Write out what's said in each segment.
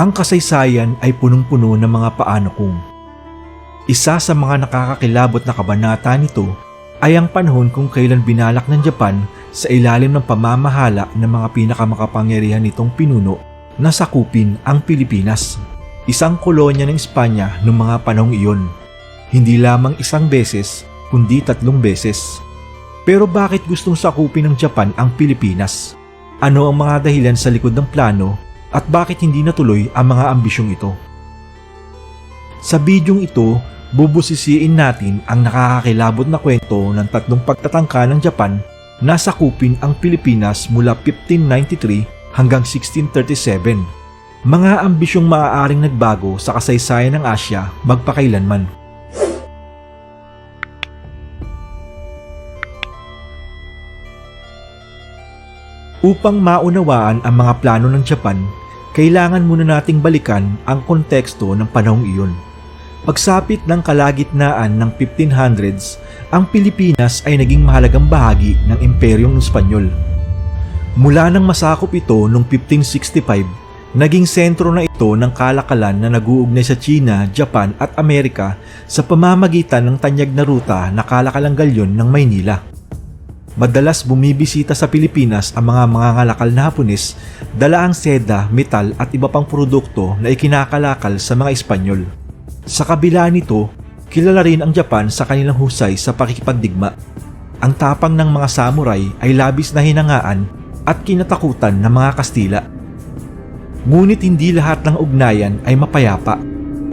Ang kasaysayan ay punong-puno ng mga paano kung. Isa sa mga nakakakilabot na kabanata nito ay ang panahon kung kailan binalak ng Japan sa ilalim ng pamamahala ng mga pinakamakapangyarihan nitong pinuno na sakupin ang Pilipinas. Isang kolonya ng Espanya noong mga panahong iyon. Hindi lamang isang beses, kundi tatlong beses. Pero bakit gustong sakupin ng Japan ang Pilipinas? Ano ang mga dahilan sa likod ng plano at bakit hindi natuloy ang mga ambisyong ito? Sa bidyong ito, bubusisiin natin ang nakakakilabot na kwento ng tatlong pagtatangka ng Japan na sakupin ang Pilipinas mula 1593 hanggang 1637. Mga ambisyong maaaring nagbago sa kasaysayan ng Asya magpakailanman. Upang maunawaan ang mga plano ng Japan, kailangan muna nating balikan ang konteksto ng panahong iyon. Pagsapit ng kalagitnaan ng 1500s, ang Pilipinas ay naging mahalagang bahagi ng Imperyong Espanyol. Mula nang masakop ito noong 1565, naging sentro na ito ng kalakalan na naguugnay sa China, Japan at Amerika sa pamamagitan ng tanyag na ruta na kalakalang galyon ng Maynila. Madalas bumibisita sa Pilipinas ang mga mangangalakal na Hapones, dala ang seda, metal at iba pang produkto na ikinakalakal sa mga Espanyol. Sa kabila nito, kilala rin ang Japan sa kanilang husay sa pakikipagdigma. Ang tapang ng mga samurai ay labis na hinangaan at kinatakutan ng mga Kastila. Ngunit hindi lahat ng ugnayan ay mapayapa.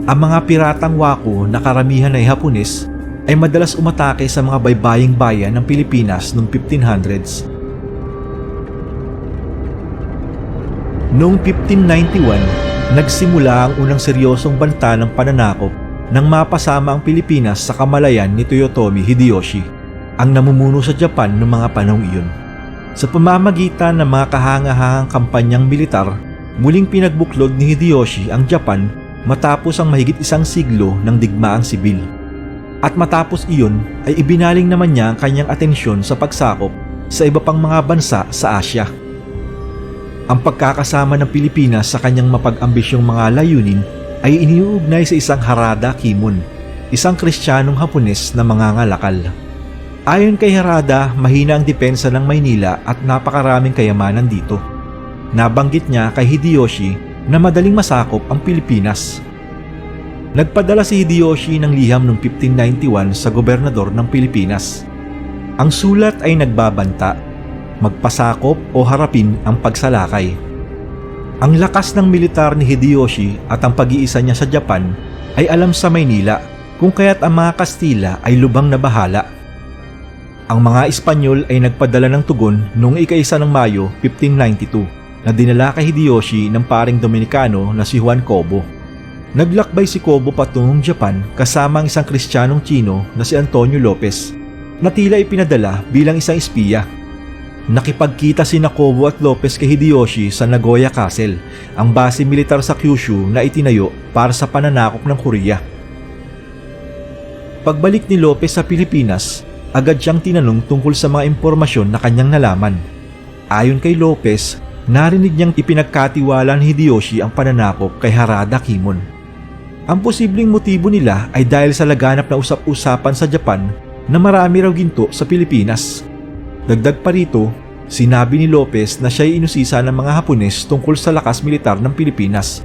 Ang mga piratang wako na karamihan ay Hapones ay madalas umatake sa mga baybaying bayan ng Pilipinas noong 1500s. Noong 1591, nagsimula ang unang seryosong banta ng pananakop nang mapasama ang Pilipinas sa kamalayan ni Toyotomi Hideyoshi, ang namumuno sa Japan noong mga panahong iyon. Sa pamamagitan ng mga kahangahangang kampanyang militar, muling pinagbuklod ni Hideyoshi ang Japan matapos ang mahigit isang siglo ng digmaang sibil. At matapos iyon ay ibinaling naman niya ang kanyang atensyon sa pagsakop sa iba pang mga bansa sa Asya. Ang pagkakasama ng Pilipinas sa kanyang mapag-ambisyong mga layunin ay iniuugnay sa isang Harada Kimon, isang kristyanong Hapones na mangangalakal. Ayon kay Harada, mahina ang depensa ng Maynila at napakaraming kayamanan dito. Nabanggit niya kay Hideyoshi na madaling masakop ang Pilipinas. Nagpadala si Hideyoshi ng liham noong 1591 sa gobernador ng Pilipinas. Ang sulat ay nagbabanta, magpasakop o harapin ang pagsalakay. Ang lakas ng militar ni Hideyoshi at ang pag-iisa niya sa Japan ay alam sa Maynila kung kaya't ang mga Kastila ay lubang na bahala. Ang mga Espanyol ay nagpadala ng tugon noong ika-isa ng Mayo 1592 na dinala kay Hideyoshi ng paring Dominikano na si Juan Cobo. Naglakbay si Cobo patungong Japan kasama ang isang Kristiyanong Chino na si Antonio Lopez na tila ipinadala bilang isang espiya. Nakipagkita si Cobo at Lopez kay Hideyoshi sa Nagoya Castle, ang base militar sa Kyushu na itinayo para sa pananakop ng Korea. Pagbalik ni Lopez sa Pilipinas, agad siyang tinanong tungkol sa mga impormasyon na kanyang nalaman. Ayon kay Lopez, narinig niyang ipinagkatiwala ni Hideyoshi ang pananakop kay Harada Kimon. Ang posibleng motibo nila ay dahil sa laganap na usap-usapan sa Japan na marami raw ginto sa Pilipinas. Dagdag pa rito, sinabi ni Lopez na siya ay inusisa ng mga Hapones tungkol sa lakas militar ng Pilipinas.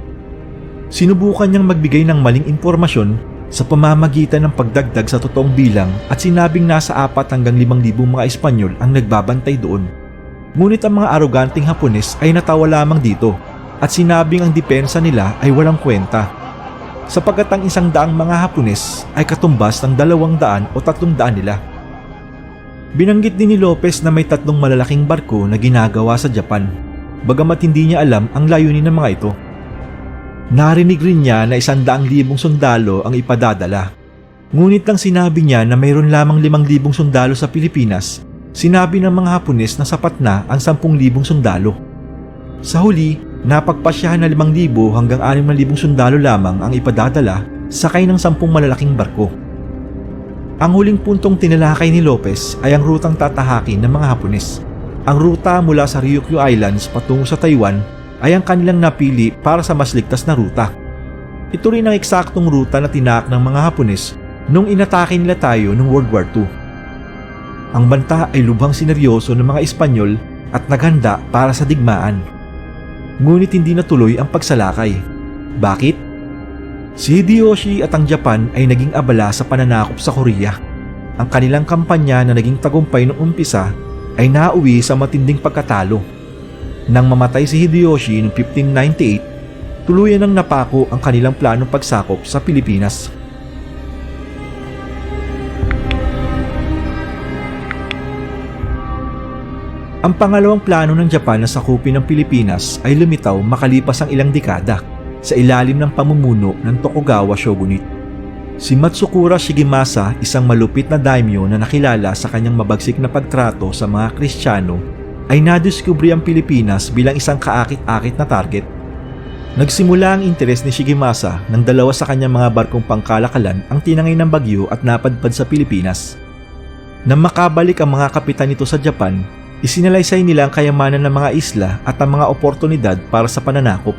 Sinubukan niyang magbigay ng maling impormasyon sa pamamagitan ng pagdagdag sa totoong bilang at sinabing nasa 4 hanggang 5,000 mga Espanyol ang nagbabantay doon. Ngunit ang mga aroganting Hapones ay natawa lamang dito at sinabing ang depensa nila ay walang kwenta. Sapagkat ang isang daang mga Hapones ay katumbas ng dalawang daan o tatlong daan nila. Binanggit din ni Lopez na may tatlong malalaking barko na ginagawa sa Japan, bagamat hindi niya alam ang layunin ng mga ito. Narinig rin niya na isang daang libong sundalo ang ipadadala. Ngunit lang sinabi niya na mayroon lamang limang libong sundalo sa Pilipinas, sinabi ng mga Hapones na sapat na ang sampung libong sundalo. Sa huli, napagpasyahan na limang libo hanggang anim na libong sundalo lamang ang ipadadala sakay ng sampung malalaking barko. Ang huling puntong tinalakay ni Lopez ay ang rutang tatahakin ng mga Hapones. Ang ruta mula sa Ryukyu Islands patungo sa Taiwan ay ang kanilang napili para sa mas ligtas na ruta. Ito rin ang eksaktong ruta na tinak ng mga Hapones nung inatake nila tayo noong World War II. Ang banta ay lubhang sineryoso ng mga Espanyol at naghanda para sa digmaan. Ngunit hindi natuloy ang pagsalakay. Bakit? Si Hideyoshi at ang Japan ay naging abala sa pananakop sa Korea. Ang kanilang kampanya na naging tagumpay noong umpisa ay nauwi sa matinding pagkatalo. Nang mamatay si Hideyoshi noong 1598, tuluyan ng napako ang kanilang planong pagsakop sa Pilipinas. Ang pangalawang plano ng Japan na sakupin ng Pilipinas ay lumitaw makalipas ang ilang dekada sa ilalim ng pamumuno ng Tokugawa Shogunate. Si Matsukura Shigemasa, isang malupit na daimyo na nakilala sa kanyang mabagsik na pagtrato sa mga Kristiyano, ay nadiskubre ang Pilipinas bilang isang kaakit-akit na target. Nagsimula ang interes ni Shigemasa nang dalawa sa kanyang mga barkong pangkalakalan ang tinangay ng bagyo at napadpad sa Pilipinas. Nang makabalik ang mga kapitan nito sa Japan, isinalaysay nila ang kayamanan ng mga isla at ang mga oportunidad para sa pananakop.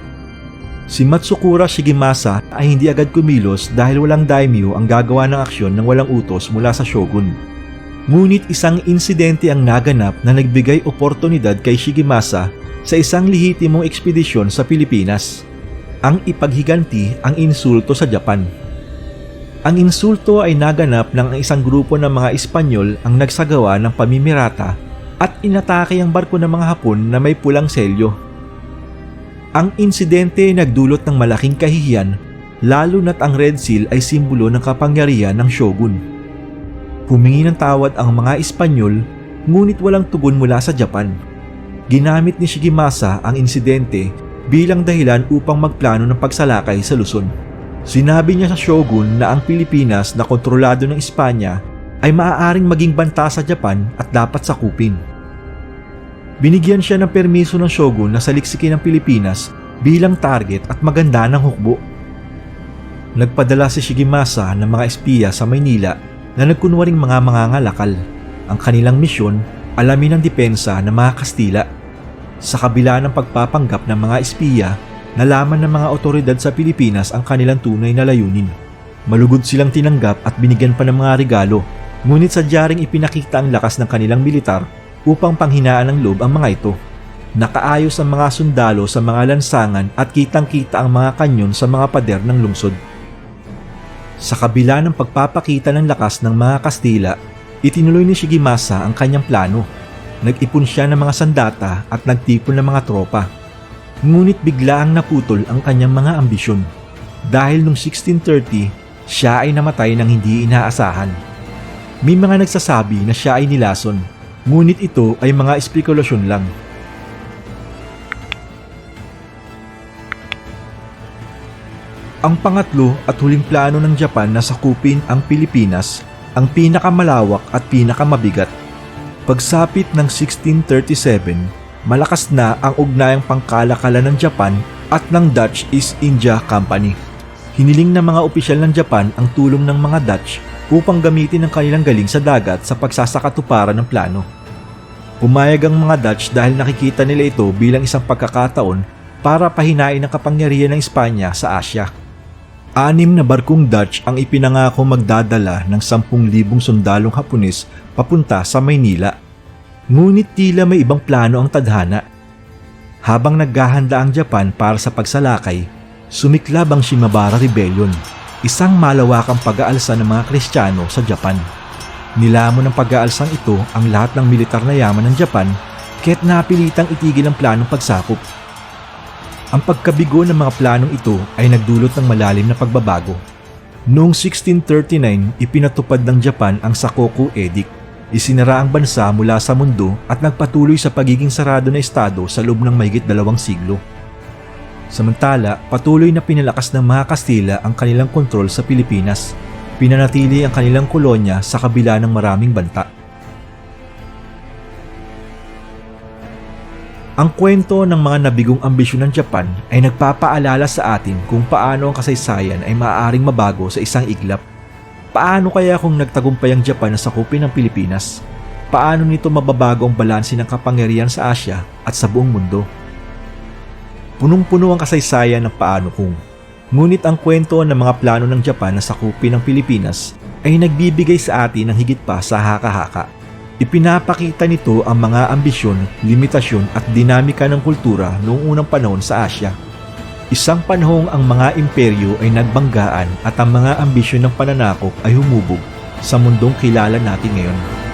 Si Matsukura Shigemasa ay hindi agad kumilos dahil walang daimyo ang gagawa ng aksyon ng walang utos mula sa shogun. Ngunit isang insidente ang naganap na nagbigay oportunidad kay Shigemasa sa isang lehitimong ekspedisyon sa Pilipinas. Ang ipaghiganti ang insulto sa Japan. Ang insulto ay naganap ng isang grupo ng mga Espanyol ang nagsagawa ng pamimirata at inatake ang barko ng mga Hapon na may pulang selyo. Ang insidente ay nagdulot ng malaking kahihiyan lalo na't ang Red Seal ay simbolo ng kapangyarihan ng shogun. Humingi ng tawad ang mga Espanyol ngunit walang tugon mula sa Japan. Ginamit ni Shigemasa ang insidente bilang dahilan upang magplano ng pagsalakay sa Luzon. Sinabi niya sa shogun na ang Pilipinas na kontrolado ng Espanya ay maaaring maging banta sa Japan at dapat sakupin. Binigyan siya ng permiso ng shogun na saliksikin ang Pilipinas bilang target at maganda ng hukbo. Nagpadala si Shigemasa ng mga espiya sa Maynila na nagkunwaring mga mangangalakal. Ang kanilang misyon, alamin ang depensa ng mga Kastila. Sa kabila ng pagpapanggap ng mga espiya, nalaman ng mga otoridad sa Pilipinas ang kanilang tunay na layunin. Malugod silang tinanggap at binigyan pa ng mga regalo, ngunit sadya ring ipinakita ang lakas ng kanilang militar upang panghinaan ng loob ang mga ito. Nakaayos ang mga sundalo sa mga lansangan at kitang-kita ang mga kanyon sa mga pader ng lungsod. Sa kabila ng pagpapakita ng lakas ng mga Kastila, itinuloy ni Shigemasa ang kanyang plano. Nag-ipon siya ng mga sandata at nagtipon ng mga tropa. Ngunit bigla ang naputol ang kanyang mga ambisyon. Dahil noong 1630, siya ay namatay ng hindi inaasahan. May mga nagsasabi na siya ay nilason, ngunit ito ay mga espekulasyon lang. Ang pangatlo at huling plano ng Japan na sakupin ang Pilipinas ang pinakamalawak at pinakamabigat. Pagsapit ng 1637, malakas na ang ugnayang pangkalakalan ng Japan at ng Dutch East India Company. Hiniling ng mga opisyal ng Japan ang tulong ng mga Dutch upang gamitin ang kanilang galing sa dagat sa pagsasakatuparan ng plano. Pumayag ang mga Dutch dahil nakikita nila ito bilang isang pagkakataon para pahinain ang kapangyarihan ng Espanya sa Asya. Anim na barkong Dutch ang ipinangako magdadala ng 10,000 sundalong Hapones papunta sa Maynila. Ngunit tila may ibang plano ang tadhana. Habang naghahanda ang Japan para sa pagsalakay, sumiklab ang Shimabara Rebellion, isang malawakang pag-aalsa ng mga Kristiyano sa Japan. Nilamon ng pag-aalsang ito ang lahat ng militar na yaman ng Japan kaya't napilitang itigil ang planong pagsakop ang pagkabigo ng mga planong ito ay nagdulot ng malalim na pagbabago. Noong 1639, ipinatupad ng Japan ang Sakoku Edict. Isinara ang bansa mula sa mundo at nagpatuloy sa pagiging sarado na estado sa loob ng mahigit dalawang siglo. Samantala, patuloy na pinalakas ng mga Kastila ang kanilang kontrol sa Pilipinas. Pinanatili ang kanilang kolonya sa kabila ng maraming banta. Ang kwento ng mga nabigong ambisyon ng Japan ay nagpapaalala sa atin kung paano ang kasaysayan ay maaaring mabago sa isang iglap. Paano kaya kung nagtagumpay ang Japan na sakupin ng Pilipinas? Paano nito mababago ang balanse ng kapangyarihan sa Asya at sa buong mundo? Punong-puno ang kasaysayan ng paano kung. Ngunit ang kwento ng mga plano ng Japan na sakupin ng Pilipinas ay nagbibigay sa atin ng higit pa sa haka-haka. Ipinapakita nito ang mga ambisyon, limitasyon at dinamika ng kultura noong unang panahon sa Asya. Isang panahong ang mga imperyo ay nagbanggaan at ang mga ambisyon ng pananakop ay humubog sa mundong kilala natin ngayon.